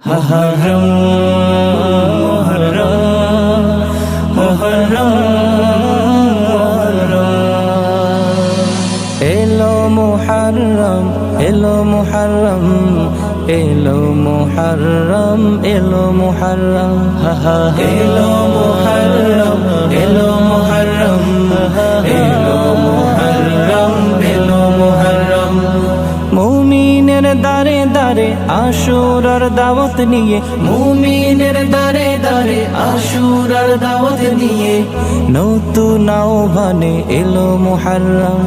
محرم محرم محرم এলো মুহরম এলো মুহরম এলো মুহরম এলো মুহরম এলো মুহরম এলো মুহরম এলো আশুরার দাওয়াত নিয়ে, মুমিনের দারে দারে আশুরার দাওয়াত নিয়ে। নতুন আহ্বানে এলো মুহররম।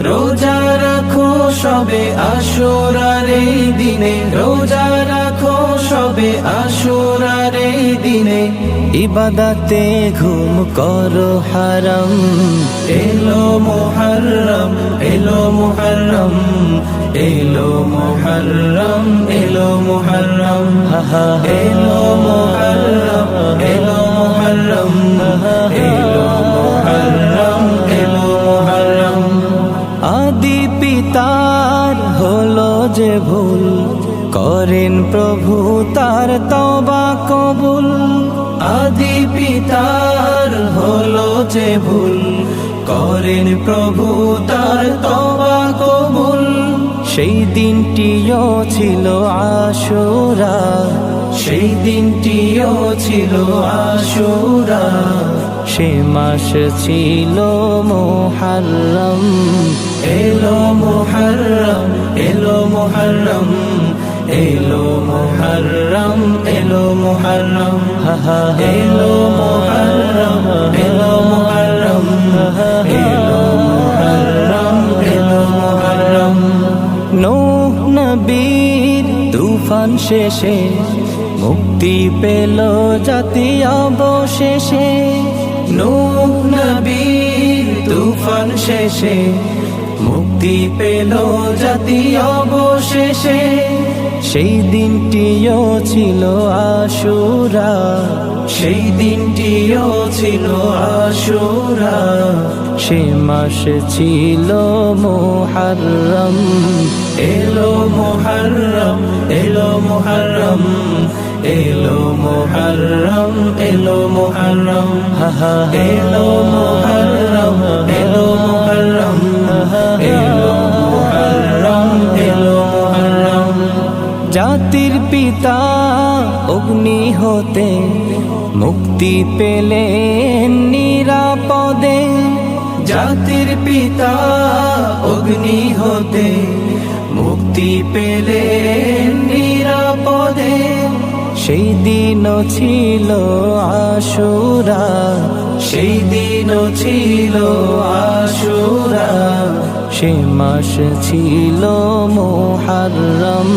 রোজা রাখো সবে আশুরার দিনে। রোজা সবে আশুরার এই দিনে ইবাদাতে ঘুম করো হারাম। এলো মুহররম এলো মুহররম এলো মুহররম এলো মুহররম। এলো মুহররম এলো মুহররম, এলো এলো আদি পিতার হলো যে ভুল করেন প্রভু তার তবা কবুল। আদি পিতার হলো যে ভুল, করেন প্রভু তার তবা কবুল। সেই দিনটিও ছিল আশুরা, সেই দিনটিও ছিল আশুরা। সে মাস ছিল মোহারম এলো মোহারম শেষে মুক্তি পেল জাতি অবশেষে। নূহ নবীর তুফান শেষে মুক্তি পেল জাতি অবশেষে। সেই দিনটিও ছিল আশুরা। সেই দিনটিও ছিল আশুরা। সে মাস ছিল মোহারম এলো মোহারম এলো মোহারম এলো মোহারম এলো মোহারম এলো মোহারম হতে মুক্তি পেলে নিরাপদে। জাতির পিতা অগ্নি হতে মুক্তি পেলে নিরাপদে। সেই দিন ছিল আশুরা, সেই দিনও ছিল আশুরা। সে মাস ছিল মোহারম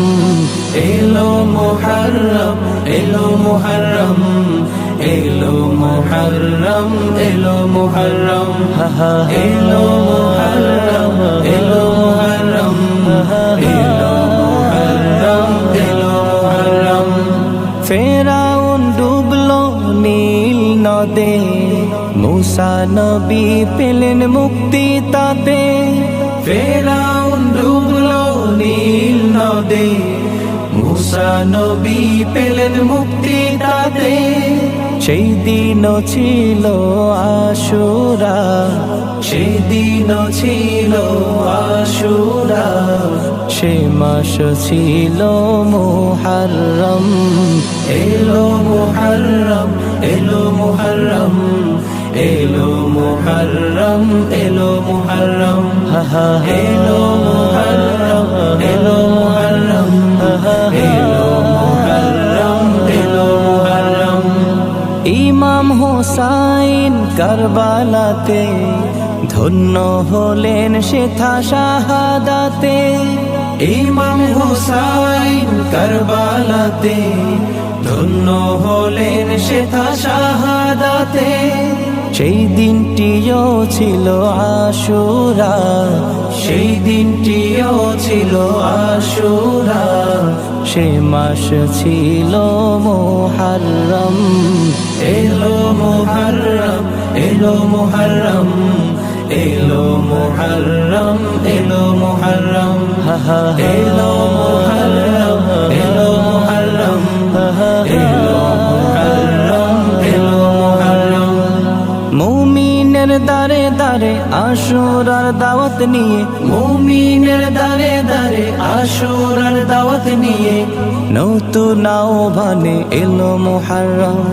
এলো মোহারম এলো মোহারম এলো মোহারম এলো মোহারম এলো মোহারম এলো মোহারম এলো মোহারম এলো মোহারম ফেরাউন ডুবলো নীল নদে, মুসা নবী পেলেন মুক্তি তাতে। ফেরাউন ডুবলো নীল নদে, মুসা পেলেন মুক্তি তাতে। সেই দিনও ছিল আশুরা, সেই ছিল আশুরা। সে মাস ছিল মোহারম এলো মোহারম এলো মোহারম এলো মোহারম ইমাম হোসাইন কারবালাতে ধন্য হলেন শেথা শাহাদাতে। ইমাম হোসাইন কারবালাতে ধন্য হলেন শেথা শাহাদাতে। সেই দিনটিও ছিল আশুরা, সেই দিনটিও ছিল আশুরা। সে মাস ছিল মোহারম এলো মোহারম এলো মোহারম এলো মোহারম এলো মোহারম এলো মোহারম এলো মোহারম আশুরার দাওয়াত নিয়ে, মুমিনের দারে দারে আশুরার দাওয়াত নিয়ে। নতুন আহ্বানে এলো মুহাররম।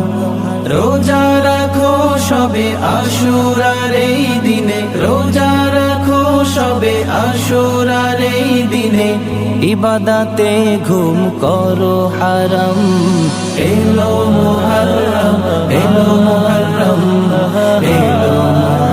রোজা রাখো সবে আশুরার এই দিনে। রোজা রাখো সবে আশুরার এই দিনে। ইবাদাতে ঘুম করো হারাম। এলো মুহররম এলো মুহররম।